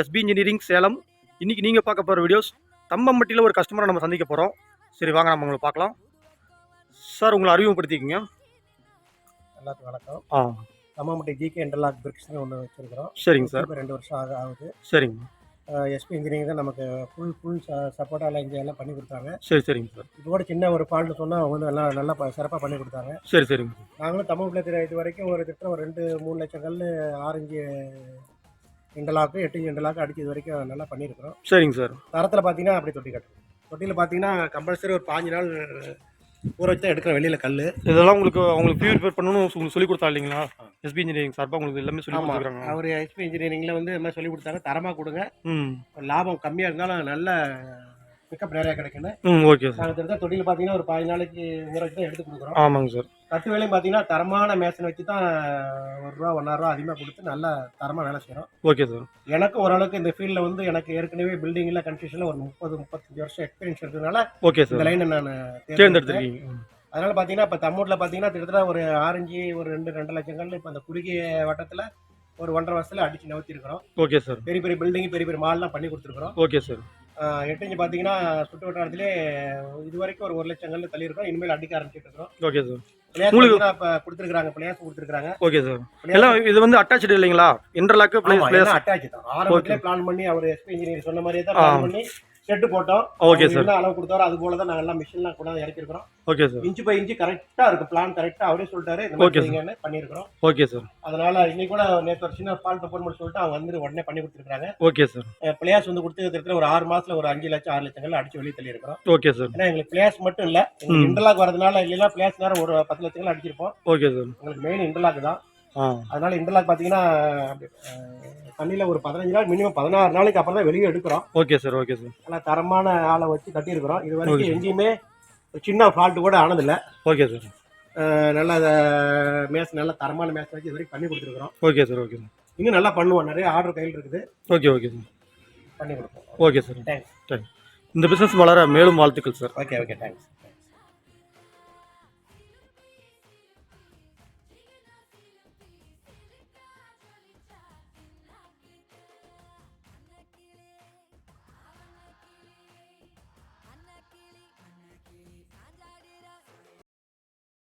SP engineering Salem. இன்னைக்கு நீங்கள் பார்க்க போகிற வீடியோஸ் தம்பம்பட்டியில் ஒரு கஸ்டமரை நம்ம சந்திக்க போகிறோம் சரி வாங்க நம்ம உங்களை பார்க்கலாம். சார் உங்களை அறிமுகப்படுத்திக்கங்க. எல்லாத்துக்கும் வணக்கம். ஆ. தம்மாமட்டி ஜிகே இன்டர்லாக் பிரிக்ஸ்னு ஒன்று வச்சிருக்கிறோம். சரிங்க சார் ரெண்டு வருஷம் ஆக ஆகுது. சரிங்க. எஸ்பி இன்ஜினியரிங் தான் நமக்கு ஃபுல் ஃபுல் சப்போர்ட்டாக இங்கே எல்லாம் பண்ணி கொடுத்தாங்க. சரி சரிங்க சார் இதோட சின்ன ஒரு ஃபால்ட் சொன்னால் அவங்க வந்து எல்லாம் நல்லா சிறப்பாக பண்ணி கொடுத்தாங்க. சரி சரிங்க நாங்களும் தமிழ்நாட்டில் இது வரைக்கும் ஒரு திட்டம் ஒரு ரெண்டு மூணு லட்சம் கல் ஆரஞ்சு இன்டர்லாக்கு எட்டு இன்ச்சு இன்டர்லாக்கு அடிச்சு இது வரைக்கும் நல்லா பண்ணியிருக்கிறோம். சரிங்க சார். தரத்தில் பார்த்தீங்கன்னா அப்படி தொட்டி கட்டணும் தொட்டியில் பார்த்தீங்கன்னா கம்பல்சரி ஒரு பாஞ்சு நாள் ஊற வச்சு தான் எடுக்கிறோம் வெளியில் கல் இதெல்லாம் உங்களுக்கு அவங்களுக்கு பியூரிஃபை பண்ணணும்னு உங்களுக்கு சொல்லி கொடுத்தா இல்லைங்களா? எஸ்பி இன்ஜினியரிங் சார்பாக உங்களுக்கு எல்லாமே சொல்லி கொடுத்துருக்காங்க. அவர் எஸ்பி இன்ஜினியரிங்கில் வந்து இது மாதிரி சொல்லி கொடுத்தாங்க தரமாக கொடுங்க. லாபம் கம்மியாக இருந்தாலும் நல்ல பிக்கப் நிறையா கிடைக்குன்னு. ம் ஓகே சார் நாங்கள் திருத்த தொட்டியில் பார்த்தீங்கன்னா ஒரு பதினஞ்சு நாளைக்கு ஊற வச்சு தான் எடுத்து கொடுக்குறோம். ஆமாங்க சார் கட்டு வேலையும் பார்த்தீங்கன்னா தரமான மேசன் வச்சு தான் ஒரு ரூபா ஒன்றாயிரம் அதிகமாக கொடுத்து நல்லா தரமாக வேலை செய்கிறோம் ஓகே சார் எனக்கு ஓரளவுக்கு இந்த ஃபீல்டில் வந்து எனக்கு ஏற்கனவே பில்டிங்கில் கன்ஸ்ட்ரக்ஷனில் ஒரு முப்பது முப்பத்தஞ்சு வருஷம் எக்ஸ்பீரியன்ஸ் இருக்கிறதுனால ஓகே இந்த சார் லைனை நான் தேர்ந்தெடுத்திருக்கீங்க. அதனால பார்த்தீங்கன்னா இப்போ தமிழ்ல பார்த்தீங்கன்னா கிட்டத்தட்ட ஒரு ஆரஞ்சு ஒரு ரெண்டு ரெண்டு லட்சம் கல் இப்போ அந்த குறுகிய வட்டத்தில் ஒரு ஒன்றரை வருஷத்துல அடிச்சு நவுத்திருக்கிறோம் ஓகே சார் பெரிய பெரிய பில்டிங் பெரிய பெரிய மால்லாம் பண்ணி கொடுத்துருக்குறோம். ஓகே சார் ஆஹ் எட்டு இன்ச்சு பார்த்தீங்கன்னா சுற்று வட்டாரத்திலே இது வரைக்கும் ஒரு ஒரு லட்சம் கல் தள்ளியிருக்கோம். இனிமேல் அடிக்க ஆரம்பிச்சிட்டு இருக்கோம் ஓகே சார். பிளேயர்ஸ் உங்களுக்கு- இப்போ கொடுத்துருக்காங்க பிளேயர்ஸ் கொடுத்துருக்காங்க ஓகே சார். எல்லாம் இது வந்து அட்டாச்சு இல்லைங்களா? இன்டர்லாக்கு பிளேஸ் பிளேஸ் அட்டாச் தான். ஆரம்பத்திலே பிளான் பண்ணி அவர் எஸ்பி இன்ஜினியர் சொன்ன மாதிரியே தான். பிளான் பண்ணி ஷெட்டு போட்டோம். ஓகே சார் என்ன அளவு கொடுத்தாரோ அது போல தான் நாங்கள் எல்லாம் மிஷின்லாம் கொண்டாந்து இறக்கிருக்கிறோம் okay sir inch by inch கரெக்டாக இருக்கு. பிளான் கரெக்டாக அவரே சொல்லிட்டாரு. இந்த மாதிரி. செய்யுங்கன்னு பண்ணியிருக்கிறோம். ஓகே சார் அதனால இன்னைக்கு கூட நேற்று ஒரு சின்ன பால் ஃபோன் பண்ணி சொல்லிட்டு அவங்க வந்து உடனே பண்ணி கொடுத்துருக்காங்க ஓகே சார் பிளேயர்ஸ் வந்து கொடுத்து ஒரு ஆறு மாசத்துல ஒரு அஞ்சு லட்சம் ஆறு லட்சங்கள் அடிச்சு வெளியே தள்ளி இருக்கிறோம் ஓகே சார் ஏன்னா எங்களுக்கு பிளேயர்ஸ் மட்டும் இல்ல. இன்டர்லாக் வரதுனால இல்லைன்னா பிளேயர்ஸ் நேரம் ஒரு பத்து லட்சங்கள் அடிச்சிருப்போம். ஓகே சார் உங்களுக்கு மெயின் இன்டர்லாக் தான். அதனால இன்டர்லாக் பாத்தீங்கன்னா அஹ், தண்ணியில ஒரு பதினஞ்சு நாள் மினிமம் பதினாறு நாளைக்கு அப்புறம் தான் வெளியே எடுக்கிறோம். Okay sir okay sir. நல்லா தரமான ஆளை வச்சு கட்டியிருக்கிறோம். இது. வரைக்கும் எங்கேயுமே சின்ன ஃபால்ட் கூட ஆனதில்ல. Okay sir. நல்லா மேட்ச் நல்ல தரமான மேட்ச் வச்சு இது வரைக்கும் பண்ணி கொடுத்துருக்குறோம். Okay sir okay sir. இன்னும் நல்லா பண்ணுவோம். நிறைய ஆர்டர் கையில் இருக்குது. Okay okay sir. பண்ணி கொடுப்போம். Okay sir. தேங்க்ஸ் தேங்க்ஸ் இந்த பிஸ்னஸ் வளர மேலும் வாழ்த்துக்கள் சார். Okay okay thanks